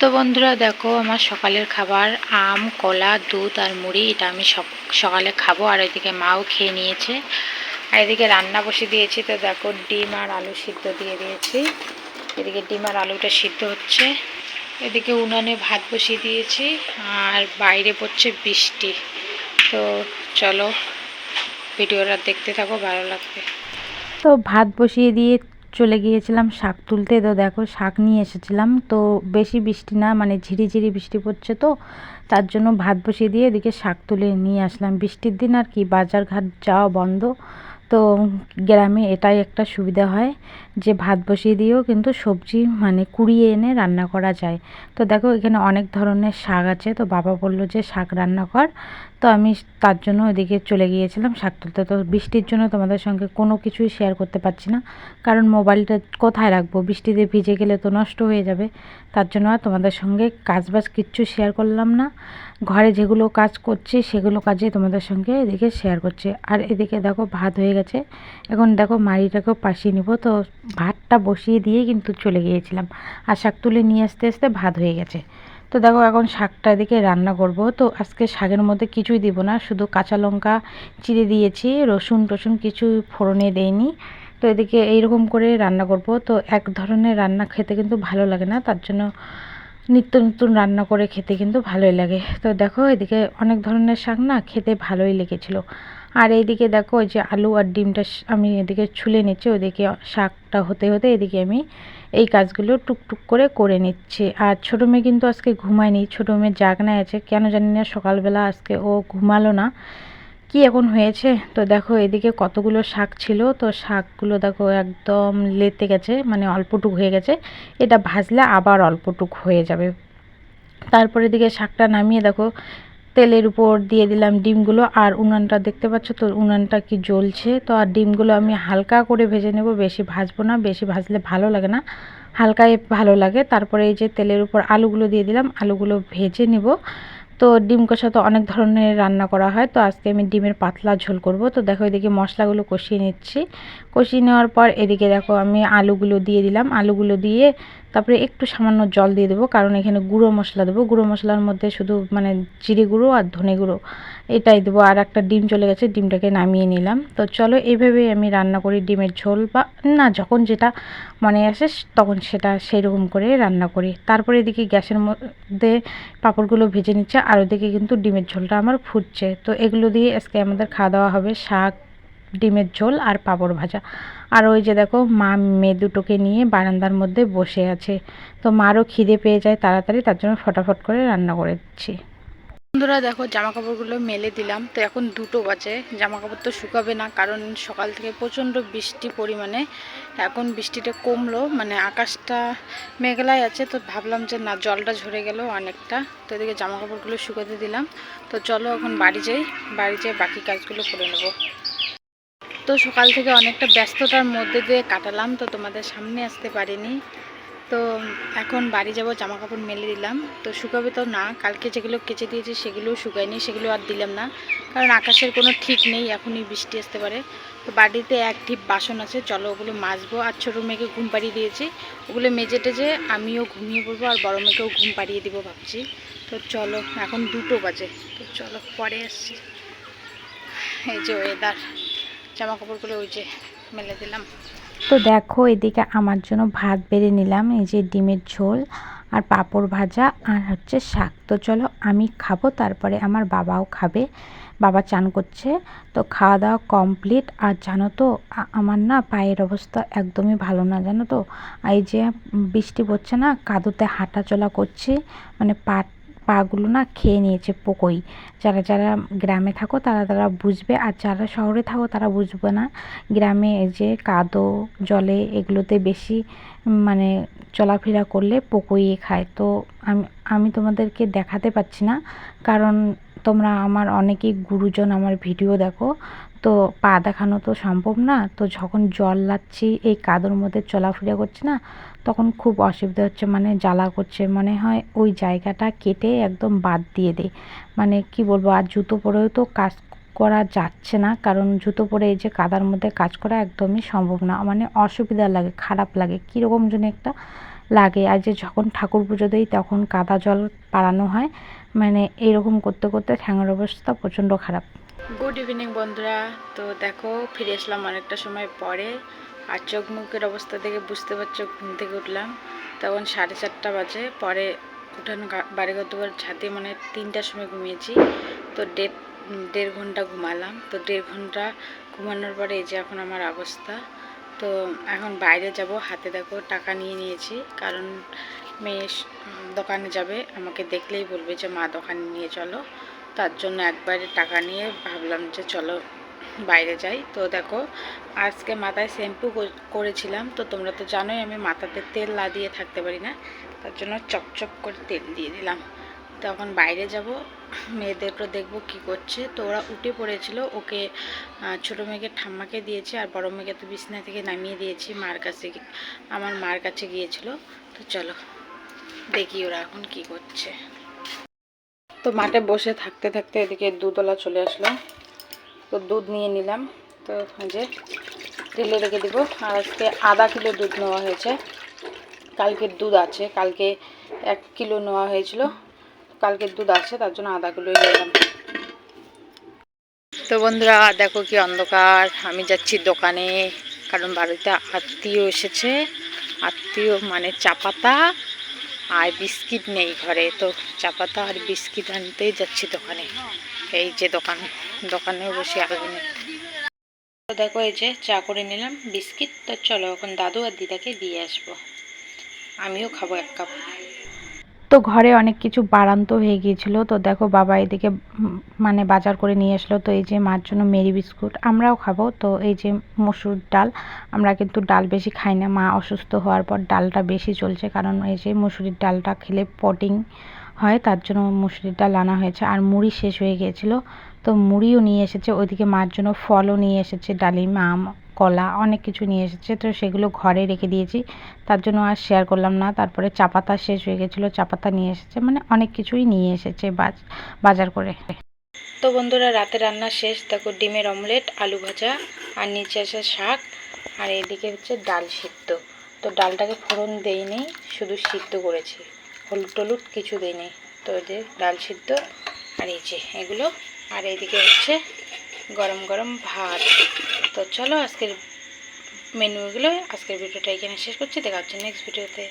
তো বন্ধুরা দেখো, আমার সকালের খাবার, আম, কলা, দুধ আর মুড়ি, এটা আমি সকালে খাব। আর এদিকে মাও খেয়ে নিয়েছে। আর এদিকে রান্না বসে দিয়েছি। তো দেখো, ডিম আর আলু সিদ্ধ দিয়ে দিয়েছি। এদিকে ডিম আর আলুটা সিদ্ধ হচ্ছে। এদিকে উনানে ভাত বসিয়ে দিয়েছি। আর বাইরে পড়ছে বৃষ্টি। তো চলো, ভিডিওটা দেখতে থাকো, ভালো লাগবে। তো ভাত বসিয়ে দিয়ে চলে গিয়েছিলাম শাক তুলতে। তো দেখো, শাক নিয়ে এসেছিলাম। তো বেশি বৃষ্টি না মানে ঝিরিঝিরি বৃষ্টি পড়ছে তো, তার জন্য ভাত বসিয়ে দিয়ে এদিকে শাক তুলে নিয়ে আসলাম। বৃষ্টির দিন আর কি বাজার ঘাট যাওয়া বন্ধ। তো গ্রামে এটাই একটা সুবিধা হয় যে ভাত বসিয়ে দিয়েও কিন্তু সবজি মানে কুড়িয়ে এনে রান্না করা যায়। তো দেখো এখানে অনেক ধরনের শাক আছে। তো বাবা বলল যে, শাক রান্না কর। তো আমি তার জন্য ওইদিকে চলে গিয়েছিলাম শাক তুলতে। তো বৃষ্টির জন্য তোমাদের সঙ্গে কোনো কিছুই শেয়ার করতে পারছি না। কারণ মোবাইলটা কোথায় রাখব? বৃষ্টিতে ভিজে গেলে তো নষ্ট হয়ে যাবে। তার জন্য আর তোমাদের সঙ্গে কাজবাজ কিচ্ছু শেয়ার করলাম না। ঘরে যেগুলো কাজ করছি, সেগুলো কাজে তোমাদের সঙ্গে এদিকে শেয়ার করছি। আর এদিকে দেখো ভাত হয়ে গেছে। এখন দেখো মাড়িটাকেও পাশিয়ে নিব। তো ভাতটা বসিয়ে দিয়ে কিন্তু চলে গিয়েছিলাম। আর শাক তুলে নিয়ে আসতে আসতে ভাত হয়ে গেছে। তো দেখো এখন শাকটা এদিকে রান্না করব। তো আজকে শাকের মধ্যে কিছুই দিব না। শুধু কাঁচা লঙ্কা চিড়ে দিয়েছি। রসুন টসুন কিছু ফোড়নে দেয়নি তো এদিকে এইরকম করে রান্না করব। তো এক ধরনের রান্না খেতে কিন্তু ভালো লাগে না। তার জন্য নিত্য নতুন রান্না করে খেতে কিন্তু ভালোই লাগে। তো দেখো এদিকে অনেক ধরনের শাক না খেতে ভালোই লেগেছিলো। আর এইদিকে দেখো ওই যে আলু আর ডিমটা আমি এদিকে ছুলে নিচ্ছি ওইদিকে শাকটা হতে হতে এদিকে আমি এই কাজগুলো টুকটুক করে করে নিচ্ছি। আর ছোটো মেয়ে কিন্তু আজকে ঘুমায়নি, ছোটো মেয়ে জাগনায় আছে, কেন জানি না সকালবেলা আজকে ও ঘুমালো না। কি এখন হয়েছে? তো দেখো এদিকে কতগুলো শাক ছিল, তো শাকগুলো দেখো একদম লেতে গেছে মানে অল্পটুক হয়ে গেছে। এটা ভাজলে আবার অল্পটুক হয়ে যাবে। তারপরে এদিকে শাকটা নামিয়ে দেখো তেলের উপর দিয়ে দিলাম ডিমগুলো। আর উনানটা দেখতে পাচ্ছ তো, উনানটা কি জ্বলছে। তো আর ডিমগুলো আমি হালকা করে ভেজে নেব, বেশি ভাজবো না, বেশি ভাজলে ভালো লাগে না। হালকায় ভালো লাগে। তারপরে এই যে তেলের উপর আলুগুলো দিয়ে দিলাম, আলুগুলো ভেজে নেব। তো ডিম কষা তো অনেক ধরনের রান্না করা হয়। তো আজকে আমি ডিমের পাতলা ঝোল করব। তো দেখো এদিকে মশলাগুলো কষিয়ে নিচ্ছি। কষিয়ে নেওয়ার পর এদিকে দেখো আমি আলুগুলো দিয়ে দিলাম। আলুগুলো দিয়ে তারপরে একটু সামান্য জল দিয়ে দেবো, কারণ এখানে গুঁড়ো মশলা দেবো। গুঁড়ো মশলার মধ্যে শুধু মানে জিরে গুঁড়ো আর ধনে গুঁড়ো এটাই দেবো। আর একটা ডিম চলে গেছে, ডিমটাকে নামিয়ে নিলাম। তো চলো এইভাবেই আমি রান্না করি ডিমের ঝোল বা না, যখন যেটা মনে আসে তখন সেটা সেই রকম করে রান্না করি। তারপরে এদিকে গ্যাসের মধ্যে পাঁপড়গুলো ভেজে নিচ্ছে, আর ওদিকে কিন্তু ডিমের ঝোলটা আমার ফুটছে। তো এগুলো দিয়ে আজকে আমাদের খাওয়া দাওয়া হবে শাক ডিমের ঝোল আর পাঁপড় ভাজা। আর ওই যে দেখো, মা মেয়ে দুটোকে নিয়ে বারান্দার মধ্যে বসে আছে। তো মারও খিদে পেয়ে যায় তাড়াতাড়ি, তার জন্য ফটাফট করে রান্না করে দিচ্ছি। বন্ধুরা দেখো জামা কাপড়গুলো মেলে দিলাম। তো এখন দুটো বাজে জামা কাপড় তো শুকাবে না, কারণ সকাল থেকে প্রচণ্ড বৃষ্টি পরিমাণে। এখন বৃষ্টিটা কমলো মানে আকাশটা মেঘলায় আছে, তো ভাবলাম যে না, জলটা ঝরে গেল অনেকটা। তো এদিকে জামা কাপড়গুলো শুকাতে দিলাম। তো চলো এখন বাড়ি যাই, বাড়ি যেয়ে বাকি কাজগুলো করে নেব। তো সকাল থেকে অনেকটা ব্যস্ততার মধ্যে দিয়ে কাটালাম, তো তোমাদের সামনে আসতে পারিনি। তো এখন বাড়ি যাব জামা কাপড় মেলে দিলাম। তো শুকাবে তো না, কালকে যেগুলো কেচে দিয়েছি সেগুলোও শুকায়নি, সেগুলো আর দিলাম না। কারণ আকাশের কোনো ঠিক নেই, এখনই বৃষ্টি আসতে পারে। তো বাড়িতে এক ঢিপ বাসন আছে, চলো ওগুলো মাজবো। আর ছোটো মেয়েকে ঘুম পাড়িয়ে দিয়েছি। ওগুলো মেজে টেজে আমিও ঘুমিয়ে পড়ব আর বড়ো মেয়েকেও ঘুম পাড়িয়ে দিব ভাবছি। তো চলো, এখন দুটো বাজে। তো চলো, পরে আসছি। এই যে ওয়েদার জামা কাপড়গুলো ওই যে মেলে দিলাম। তো দেখো, এদিকে আমার জন্য ভাত বেড়ে নিলাম, এই যে ডিমের ঝোল আর পাঁপড় ভাজা আর হচ্ছে শাক। তো চলো আমি খাব, তারপরে আমার বাবাও খাবে, বাবা চান করছে। তো খাওয়া দাওয়া কমপ্লিট আর জানো তো আমার না পায়ের অবস্থা একদমই ভালো না, জানো তো। এই যে বৃষ্টি পড়ছে না, কাদুতে হাঁটা চলা করছি মানে পা পাগুলো না খেয়ে নিয়েছে পোকোই। যারা যারা গ্রামে থাকো তারা তারা বুঝবে আর যারা শহরে থাকো তারা বুঝবে না। গ্রামে যে কাদো, জলে এগুলোতে বেশি মানে চলাফেরা করলে পোকোই খায়। তো আমি আমি তোমাদেরকে দেখাতে পাচ্ছি না। কারণ তোমরা আমার অনেকেই গুরুজন আমার ভিডিও দেখো, তো পা দেখানো তো সম্ভব না, তো যখন জল লাচ্ছি এই কাদোর মধ্যে চলাফেরা করছি না, তখন খুব অসুবিধা হচ্ছে মানে জ্বালা করছে, মনে হয় ওই জায়গাটা কেটে একদম বাদ দিয়ে দেয় মানে কি বলব, আর জুতো পরেও তো কাজ করা যাচ্ছে না, কারণ জুতো পরে এই যে কাদার মধ্যে কাজ করা একদমই সম্ভব না মানে অসুবিধা লাগে, খারাপ লাগে, কীরকম যেন একটা লাগে। আর যে যখন ঠাকুর পুজো দিই, তখন কাদা জল পাড়ানো হয় মানে এইরকম করতে করতে ঠ্যাঙের অবস্থা প্রচণ্ড খারাপ। গুড ইভিনিং বন্ধুরা। তো দেখো, ফিরে আসলাম অনেকটা সময় পরে। আর চোখ মুখের অবস্থা দেখে বুঝতে পারছ, ঘুম থেকে উঠলাম। তখন সাড়ে চারটা বাজে। পরে উঠানো বাড়ি দুয়ার ছাদে মানে তিনটার সময় ঘুমিয়েছি। তো দেড় দেড় ঘণ্টা ঘুমালাম। তো দেড় ঘণ্টা ঘুমানোর পরে এই যে এখন আমার অবস্থা। তো এখন বাইরে যাব। হাতে দেখো টাকা নিয়ে নিয়েছি। কারণ মেয়ে দোকানে যাবে, আমাকে দেখলেই বলবে যে, মা, দোকানে নিয়ে চলো। তার জন্য একবারে টাকা নিয়ে ভাবলাম যে, চলো বাইরে যাই। তো দেখো, আজকে মাথায় শ্যাম্পু করেছিলাম। তো তোমরা তো জানোই আমি মাথাতে তেল না দিয়ে থাকতে পারি না। তার জন্য চকচক করে তেল দিয়ে দিলাম। তখন বাইরে যাব মেয়েদেরও দেখব কি করছে। তো ওরা উঠে পড়েছিল, ওকে ছোটো মেয়েকে ঠাম্মাকে দিয়েছে আর বড় মেয়েকে তো বিছনা থেকে নামিয়ে দিয়েছি। মার কাছে আমার মার কাছে গিয়েছিল। তো চলো। দেখি ওরা এখন কি করছে। তো মাঠে বসে থাকতে থাকতে এদিকে দুধওয়ালা চলে আসলো। তো দুধ নিয়ে নিলাম। তো যে ঢেলে রেখে দিব। আর আজকে আধা কিলো দুধ নেওয়া হয়েছে। কালকের দুধ আছে। কালকে এক কিলো নেওয়া হয়েছিল। কালকের দুধ আছে, তার জন্য আধা কিলোই নিলাম। তো বন্ধুরা, দেখো কি অন্ধকার। আমি যাচ্ছি দোকানে, কারণ বাড়িতে আত্মীয় এসেছে। আত্মীয় মানে চাপাতা আর বিস্কিট নেই ঘরে, তো চা পাতা আর বিস্কিট আনতেই যাচ্ছি দোকানে। এই যে দোকান, দোকানে বসে আগুন। দেখো এই যে চা করে নিলাম, বিস্কিট। তো চলো এখন দাদু আর দিদাকে দিয়ে আসব। আমিও খাব এক কাপ। তো ঘরে অনেক কিছু বাড়ান্ত হয়ে গিয়েছিল। তো দেখো বাবা এদিকে মানে বাজার করে নিয়ে আসলো। তো এই যে মার জন্য মেরি বিস্কুট আমরাও খাব। তো এই যে মসুর ডাল, আমরা কিন্তু ডাল বেশি খাই না। মা অসুস্থ হওয়ার পর ডালটা বেশি চলছে। কারণ এই যে মুসুরির ডালটা খেলে পটিং হয়, তার জন্য মুসুরির ডাল আনা হয়েছে। আর মুড়ি শেষ হয়ে গিয়েছিল। তো মুড়িও নিয়ে এসেছে, ওইদিকে মার জন্য ফলও নিয়ে এসেছে, ডালিম, আম, কলা অনেক কিছু নিয়ে এসেছে, তো সেগুলো ঘরে রেখে দিয়েছি। তার জন্য আর শেয়ার করলাম না, তারপরে চা পাতা শেষ হয়ে গেছিল, চা পাতা নিয়ে এসেছে মানে অনেক কিছুই নিয়ে এসেছে বাজার করে। তো বন্ধুরা, রাতে রান্না শেষ, দেখো ডিমের অমলেট আলু ভাজা, আর নিচে আছে শাক, আর এদিকে হচ্ছে ডাল সিদ্ধ। তো ডালটাকে ফোড়ন দেইনি, শুধু সিদ্ধ করেছি, হলুদ টলুদ কিছু দেইনি। তো যে ডাল সিদ্ধ, আর এই যে এগুলো আর এইদিকে হচ্ছে গরম গরম ভাত। তো চলো আজকের মেনুগুলো আজকের ভিডিওটা এখানে শেষ করছি। দেখা হচ্ছে নেক্সট ভিডিওতে